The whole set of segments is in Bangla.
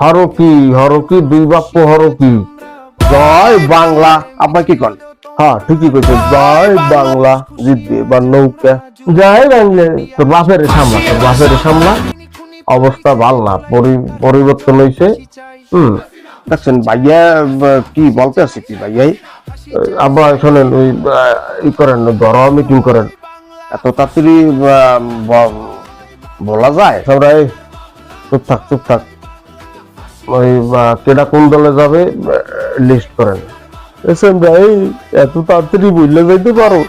হরকি হরকি দুই বাপ্য হরকি জয় বাংলা। আপনার কি কন? হ্যাঁ ঠিকই কইছে। জয় বাংলা। জিতবে বা নৌকা। জয় বাংলা। তোর বাপের সামলা তোর বাপের সামলা। অবস্থা ভালো না। পরিবর্তন হয়েছে হুম। দেখছেন, ভাইয়া কি বলতে আছে কি ভাইয়াই? আবার শোনেন, ওই ই করেন, ধরা মিটিং করেন। এত তাড়াতাড়ি বলা যায়? সবাই চুপ থাক চুপ থাক ওই কেডা কোন দলে যাবে লিস্ট করেন। এসেন ভাই এত তাড়াতাড়ি বুঝলে যাইতে পারো।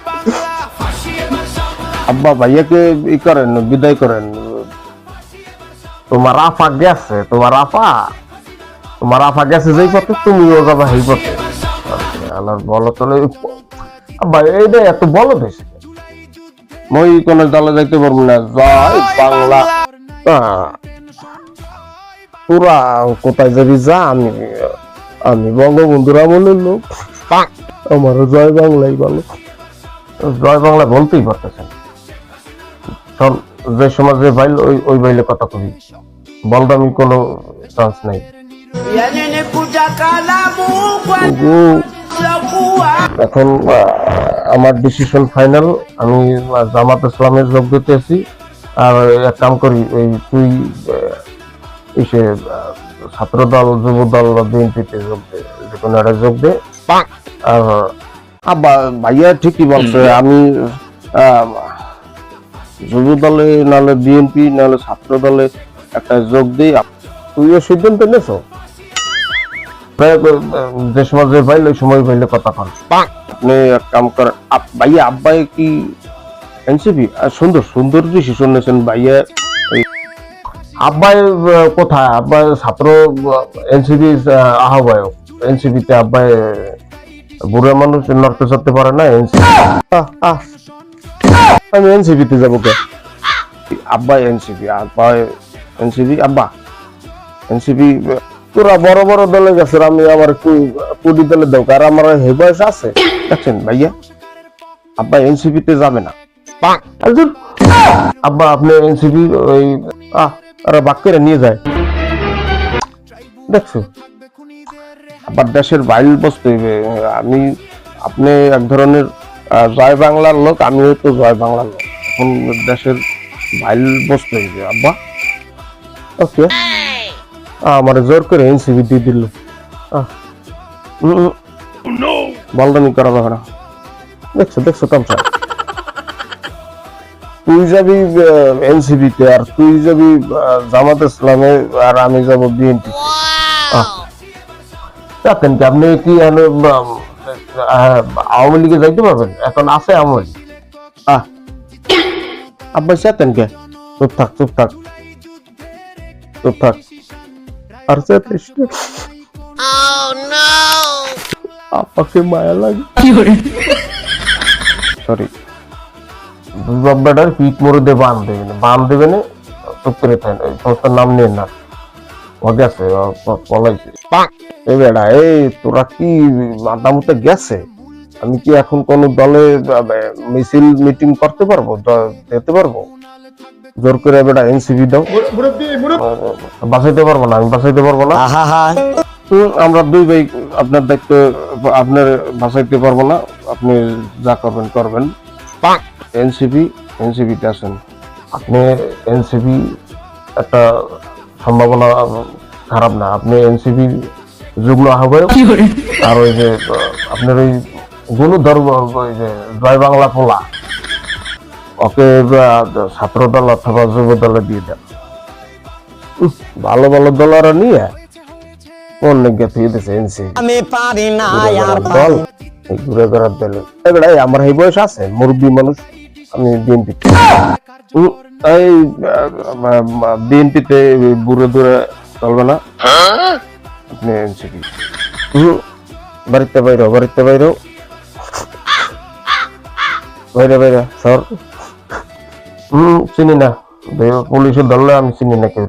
আব্বা ভাইয়াকে ই করেন বিদায় করেন। তোমার আফা গেছে তোমার আফা? তোমার আফা গেছে যেই পথে তুমিও যাবে সেই পথে। আল্লাহর বলো চলে ভাই এইটা এত বলো বেশি মই কোন দলে যাইতে পারব না জয় বাংলা। পুরা কোথায় যাবি যা আমি আমি বঙ্গবন্ধুরা আমলের লোক। আমারও জয় বাংলাই ভালো। জয় বাংলা বলতেই পারতেছেন। শোন, যে সমাজে বাইল ওই ওই বাইলে কথা কবি। বলদামি কোনো চান্স নাই। এখন আমার ডিসিশন ফাইনাল আমি জামাত ইসলামের যোগ দিতে আছি আর এক কাম করি ওই তুই আহ, ইসে আহ, ছাত্র দল যুব দল বিএনপিতে যোগ দে যে কোনো একটা যোগ দে। আর আব্বা ভাইয়া ঠিকই বলছে আমি যুব দলে নাহলে বিএনপি নাহলে ছাত্র দলে একটা যোগ দিই। তুইও সিদ্ধান্ত নেছো যে সমাজে পাইলে ওই সময় পাইলে কথা কন আপনি এক কাম করেন ভাইয়া আব্বাই কি এনসিপি? সুন্দর সুন্দর ডিসিশন নিয়েছেন ভাইয়া। আব্বাই কোথায়? আব্বাই ছাত্র এনসিপি আহ্বায়ক। এনসিপিতে আব্বাই বুড়া মানুষ নড়তে চড়তে পারে না এনসিপি। আমি এনসিপিতে যাব কে? আব্বা এনসিপি আব্বা এনসিপি আব্বা। এনসিপি তোরা বড় বড় দলে গেছে আমি আমার কুড়ি দলে দেব আর আমার হে বয়স আছে? দেখছেন ভাইয়া? আব্বা এনসিপিতে যাবে না। আব্বা আপনি এনসিপি ওই আহ। আরে বাক্যেরা নিয়ে যায়। দেখছ? আবার দেশের বাইল বসতে আমি আপনি এক ধরনের জয় বাংলার লোক আমিও তো জয় বাংলার লোক। এখন দেশের বাইল বসতে হইবে আব্বা। ওকে। আমার জোর করে এনসিপি দিয়ে দিল। বলদামি করা যাবে না। দেখছ দেখছ তামসা তুই যাবি এনসিপিতে আর তুই যাবি জামাত ইসলামে আর আমি যাব বিএনপি চাচ্ছেন কি আপনি কি আওয়ামী লীগে যাইতে পারবেন? এখন আছে আওয়ামী লীগ আব্বা চাতেন কে? চুপ থাক চুপ থাক। চুপ থাক। আর চাচ্ছিস না? আপাকে মায়া লাগে। সরি বেটার পিঠ মরে দিয়ে বান দেবে না। বান দেবে না চুপ করে থাকেন ওই সংস্থার নাম নিয়ে না। ও প- পলাইছে এই বেটা এই তোরা কি মাথা মতো গেছে? আমি কি এখন কোন দলে মিছিল মিটিং করতে পারব? যেতে পারব? জোর করে বেটা এনসিবি দাও। বাঁচাইতে পারব না আমি বাঁচাইতে পারব না। হুম, আমরা দুই ভাই আপনার দায়িত্ব আপনার বাঁচাইতে পারব না। আপনি যা করবেন করবেন। এনসিপি এনসিপিতে আসেন আপনি এনসিপি একটা সম্ভাবনা খারাপ না। আপনি এনসিপি যুগ্ম আহ্বায়ক। আর ওই যে আপনার ওই গুণধর্ম ওই যে জয় বাংলা পোলা। ওকে ছাত্র দল অথবা যুব দলে দিয়ে দেন। ভালো ভালো দলেরা নিয়ে আমি পারি না আর দল। ঘুরে বেড়ার দল। এগুলাই আমার এই বয়স আছে মুরব্বী মানুষ। আমি বিএনপি এই বিএনপিতে বুড়ে দূরে চলবে না। আপনি এনসিপি। বাড়িতে বাইরো বাড়িতে বাইরো। বাইরে বাইরে সর হম চিনি না। পুলিশের ধরলে আমি চিনি না কেউ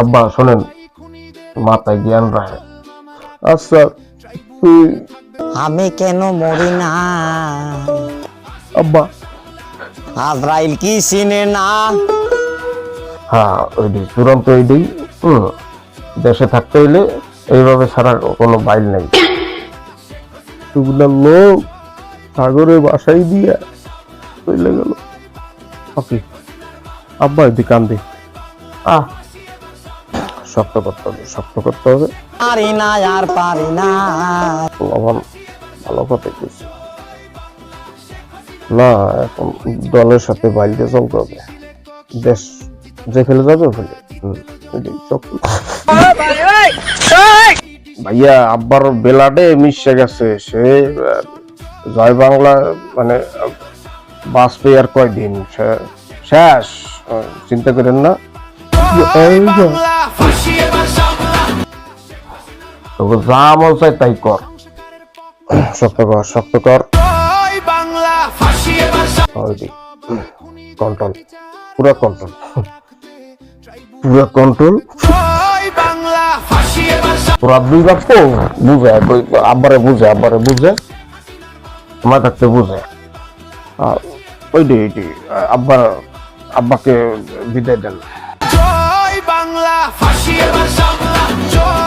আব্বা, শোনেন, মাথায় জ্ঞান রাখে। আচ্ছা আমি কেন মরি না? আব্বা। আজরাইল কি চিনে না? হ্যাঁ ওইটাই চূড়ান্ত ওইটাই হুম দেশে থাকতে হইলে এইভাবে ছাড়া কোনো বাইল নেই। তুগুলা লোক সাগরে বাসাই দিয়া চলে গেল। ওকে আব্বা এদিকে কান্দি আহ শক্ত করতে হবে শক্ত করতে হবে। পারি না আর পারি না। ভালো কথা কইছে না এখন দলের সাথে বাইরে চলতে হবে। দেশ যে ফেলে যাবে ফেলে। ভাইয়া আব্বার বেলাডে মিশে গেছে। সে জয় বাংলা মানে বাঁচবে আর কয়দিন? শেষ। চিন্তা করেন না। তোকে যা মন চাই তাই কর। শক্ত কর শক্ত কর কন্ট্রোল পুরো কন্ট্রোল পুরো কন্ট্রোল তোরা দুই বাপ বুঝে ওই আব্বারে বুঝে আব্বারে বুঝে। তোমার থাকতে বুঝে। ওইটি ওইটি আব্বা আব্বাকে বিদায় দেন। জয় বাংলা ফাঁসিয়ে বাংলা জয়